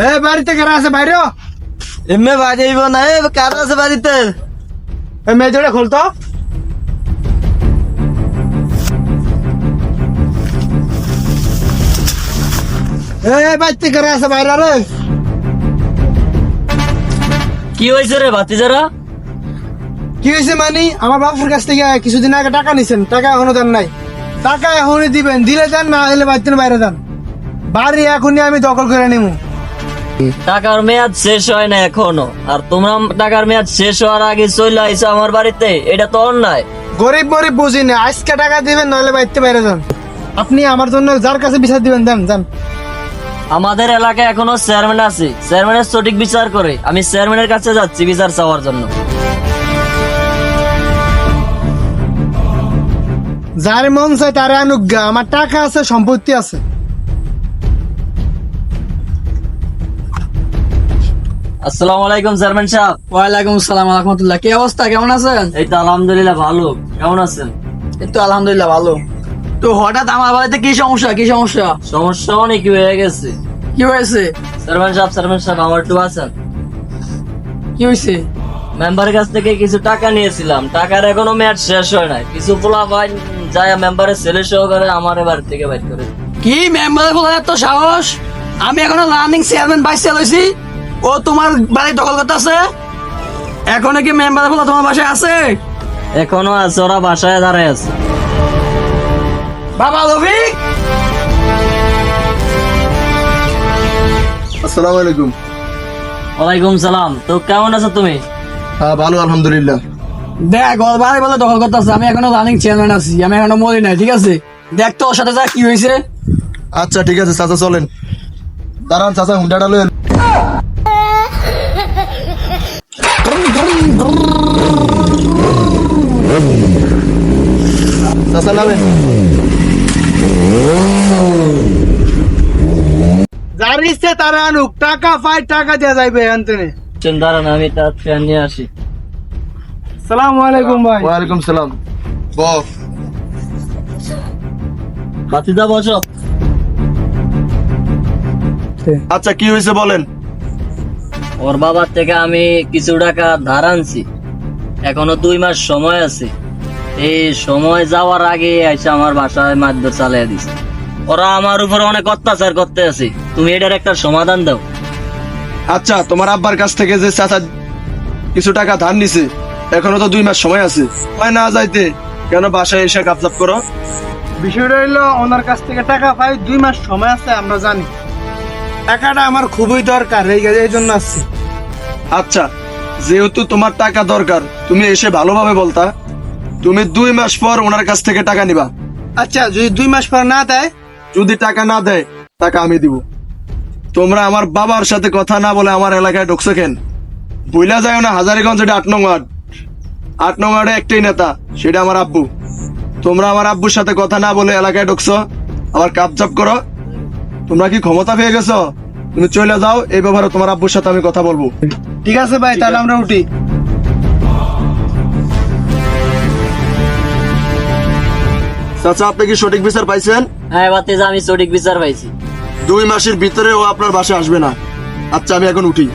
এ বাড়িতে কারা আছে বাইরে? এমনি বাজাইব না এ কার আছে বাড়িতে? এই মেজোড়ে খুলতো এ বাড়িতে কারা আছে বাইরে রে? কি হয়েছে রে ভাতিজারা? কি হয়েছে মানি? আমার বাপুর কাছ থেকে কিছুদিন আগে টাকা নিছেন টাকা এখনও দেন নাই। টাকা এখনই দিবেন দিলে দেন না হলে বাড়িতে বাইরে দেন। বাড়ি এখনই আমি দখল করে নিবো টাকার মেয়াদ শেষ হয় না এখনও। আর তোমরা টাকার মেয়াদ শেষ হওয়ার আগে চলে আইছো আমার বাড়িতে এটা তো অন্যায়। গরিব গরিব বুঝি না আজকে টাকা দিবেন নাহলে বাড়িতে বাইরে যান। আপনি আমার জন্য যার কাছে বিচার দিবেন দেন যান। আমাদের এলাকায় এখনও চেয়ারম্যান আছে চেয়ারম্যানের সঠিক বিচার করে। আমি চেয়ারম্যানের কাছে যাচ্ছি বিচার চাওয়ার জন্য। যার মন চায় তারে আনুক গা। আমার টাকা আছে সম্পত্তি আছে। আসসালামু আলাইকুম চেয়ারম্যান সাহেব। ওয়ালাইকুম আসসালাম রহমতুল্লাহ। কি অবস্থা? কেমন আছেন? এই তো আলহামদুলিল্লাহ ভালো। কেমন আছেন? এই তো আলহামদুলিল্লাহ ভালো। তো হঠাৎ আমার বাড়িতে কি সমস্যা? কি সমস্যা? সমস্যা অনেক হয়ে গেছে। কি হয়েছে? চেয়ারম্যান সাহেব চেয়ারম্যান সাহেব আমার একটু আছেন। কি হয়েছে? মেম্বারের কাছ থেকে কিছু টাকা নিয়েছিলাম। টাকার এখনও মেয়াদ শেষ হয় নাই। কিছু পোলা ভাই যায় মেম্বারের ছেলে সহকারে আমার বাড়ি থেকে বাইর করে কি মেম্বার বলে এত সাহস? আমি এখনও রানিং চেয়ারম্যান ভাইস চালাইছি ও তোমার বাড়ি দখল করতে আছে? এখনও কি মেম্বার বলে তোমার বাসায় আছে? এখনও আছে ওরা বাসায় দাঁড়ায় আছে। বাবা রফিক? আসসালামু আলাইকুম। ওয়ালাইকুম সালাম। তো কেমন আছো তুমি? হ্যাঁ ভালো আলহামদুলিল্লাহ। দেখ ওর বাড়ি বলে দখল করতে আছে। আমি এখনও রানিং চেয়ারম্যান আছি। আমি এখনও মরি নাই ঠিক আছে? দেখ তো ওর সাথে যা কি হয়েছে। আচ্ছা ঠিক আছে চাচা চলেন। দাঁড়ান চাচা হুন্ডাটা লয়েন চাচা নামেন যার ইচ্ছে তারে আনুক টাকা পাই টাকা দেওয়া যাইবে আন্তনে দাঁড়ান আমি তার ফ্যান নিয়ে আসি। সালাম আলাইকুম ভাই। ওয়ালাইকুম সালাম। বস। বাতিদা বসো। আচ্ছা কি হয়েছে বলেন? ওর বাবার থেকে আমি কিছু টাকা ধার আনছি। এখনও দুই মাস সময় আছে। এই সময় যাওয়ার আগে এসে আমার বাসায় মারধর চালিয়ে দিছে। ওরা আমার উপর অনেক অত্যাচার করতে আছে। তুমি এটার একটা সমাধান দাও। আচ্ছা তোমার আব্বার কাছ থেকে যে চাচা কিছু টাকা ধার নিছে এখনও তো দুই মাস সময় আছে। হয় না যাইতে কেন বাসায় এসে কাপচাপ করো? বিষয়টা হইল ওনার কাছ থেকে টাকা পাই দুই মাস সময় আছে আমরা জানি। টাকাটা আমার খুবই দরকার এই এই জন্য আসছি। আচ্ছা যেহেতু তোমার টাকা দরকার তুমি এসে ভালোভাবে বলতা। তুমি দুই মাস পর ওনার কাছ থেকে টাকা নিবা। আচ্ছা যদি দুই মাস পর না দেয়? যদি টাকা না দেয় টাকা আমি দিব। তোমরা আমার বাবার সাথে কথা না বলে আমার এলাকায় ঢুকছো কেন? বইলা যায় না হাজারিগঞ্জ এটা আট নং ওয়ার্ড। আট নং ওয়ার্ডে একটাই নেতা সেটা আমার আব্বু। তোমরা আমার আব্বুর সাথে কথা না বলে এলাকায় ঢুকছো? আবার কাপচাপ করো? তোমরা কি ক্ষমতা পেয়ে গেছো? তুমি চলে যাও এই ব্যাপারে তোমার আব্বুর সাথে আমি কথা বলব। ঠিক আছে ভাই তাহলে আমরা উঠি। চাচা আপনি কি সঠিক বিচার পাইছেন? হ্যাঁ বাতিজা আমি সঠিক বিচার পাইছি। দুই মাসের ভিতরে ও আপনার বাসায় আসবে না। আচ্ছা আমি এখন উঠি।